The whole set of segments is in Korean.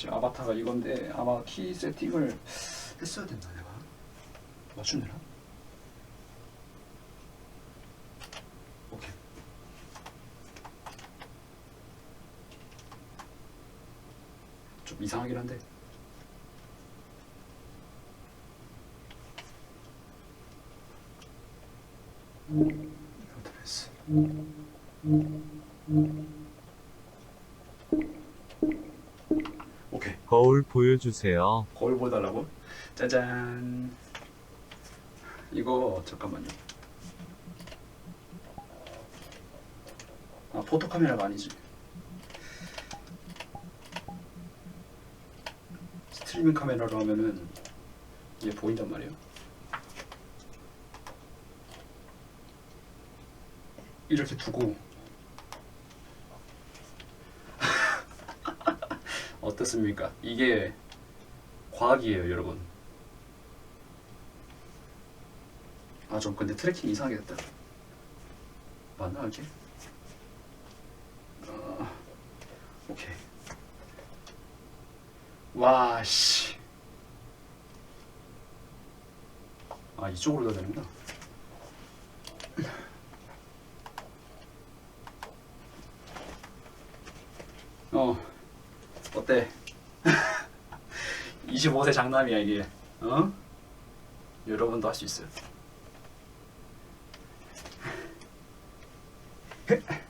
지금 아바타가 이건데 아마 키 세팅을 했어야 됐나 내가? 되나? 오케이. 좀 이상하긴 한데. 됐어 오케이. 거울 보여주세요. 거울 보여달라고? 짜잔. 이거 잠깐만요. 아 포토 카메라가 아니지. 스트리밍 카메라로 하면은 이게 보인단 말이에요. 이렇게 두고 어떻습니까? 이게 과학이에요, 여러분. 아, 좀 근데 트래킹 이상하게 됐다. 맞나, 이렇게? 어, 오케이. 와, 씨. 아, 이쪽으로 가야 되는구나. 어, 어때? 25세 장남이야 이게 어? 여러분도 할 수 있어요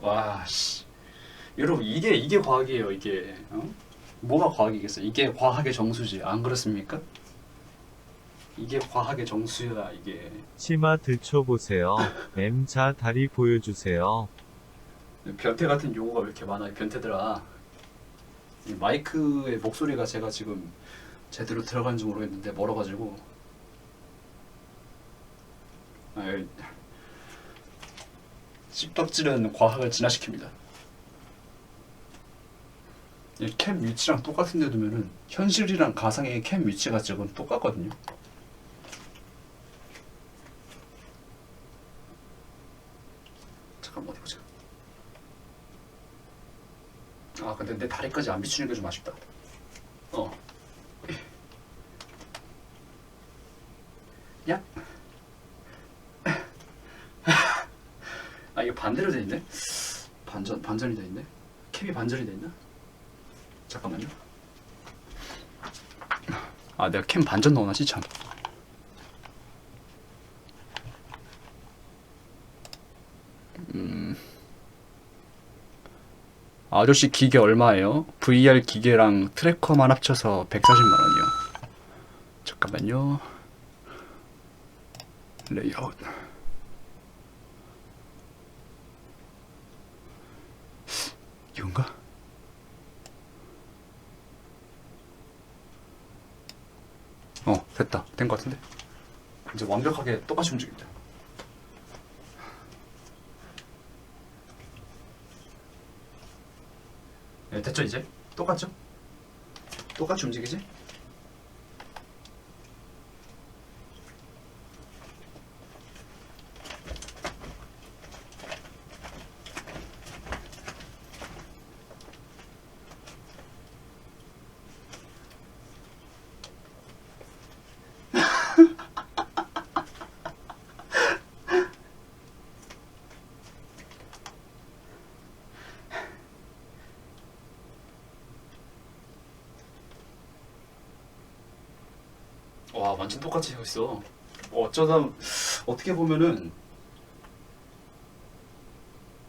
와 씨 여러분 이게 이게 과학이에요 이게 어? 뭐가 과학이겠어 이게 과학의 정수지 안 그렇습니까? 이게 과학의 정수야 이게 치마 들춰보세요. M자 다리 보여주세요. 변태 같은 용어가 왜 이렇게 많아요, 변태들아. 이 마이크의 목소리가 제가 지금 제대로 들어가는지 모르겠는데 멀어가지고. 아, 여기 씹덕질은 과학을 진화시킵니다. 이캠 위치랑 똑같은 데 두면은 현실이랑 가상의 캠 위치가 지금 똑같거든요. 잠깐 어디 보자. 아 근데 내 다리까지 안 비추는 게 좀 아쉽다. 어. 야. 아 이거 반대로 돼 있네. 반전 반전이 돼 있네. 캠이 반전이 돼 있나? 잠깐만요. 아 내가 캠 반전 넣어놨지 참. 아저씨 기계 얼마예요? VR 기계랑 트래커만 합쳐서 140만 원이요. 잠깐만요. 레이아웃. 이건가? 어, 됐다. 된 것 같은데. 이제 완벽하게 똑같이 움직인다. 네, 됐죠 이제? 똑같죠? 똑같이 움직이지? 와 완전 똑같이 하고 있어. 어쩌다 어떻게 보면은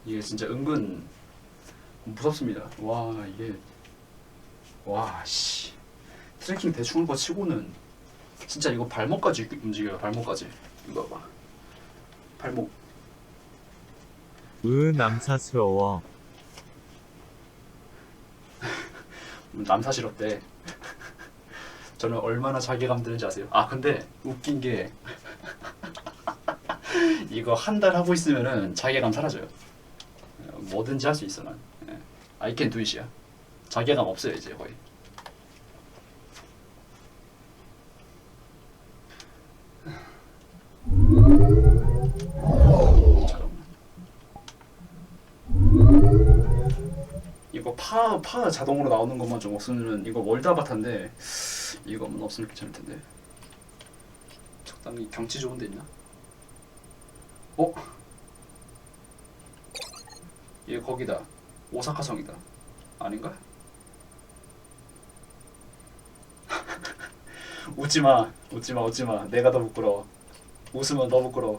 이게 진짜 은근 무섭습니다. 와 이게 와씨. 트래킹 대충 한거 치고는 진짜 이거 발목까지 움직여요 발목까지. 이거 봐 발목. 으 남사스러워. 남사실 어때 저는 얼마나 자괴감 드는지 아세요? 아 근데 웃긴 게 이거 한 달 하고 있으면은 자괴감 사라져요. 뭐든지 할 수 있어 난. 예. I can do it이야. 자괴감 없어요 이제 거의. 이거 파, 파 자동으로 나오는 것만 좀 없으면 이거 월드아바타인데 이거만 없으면 괜찮을 텐데. 적당히 경치 좋은 데 있나? 어? 얘 거기다. 오사카 성이다. 아닌가? 웃지마. 웃지마 웃지마. 내가 더 부끄러워. 웃으면 더 부끄러워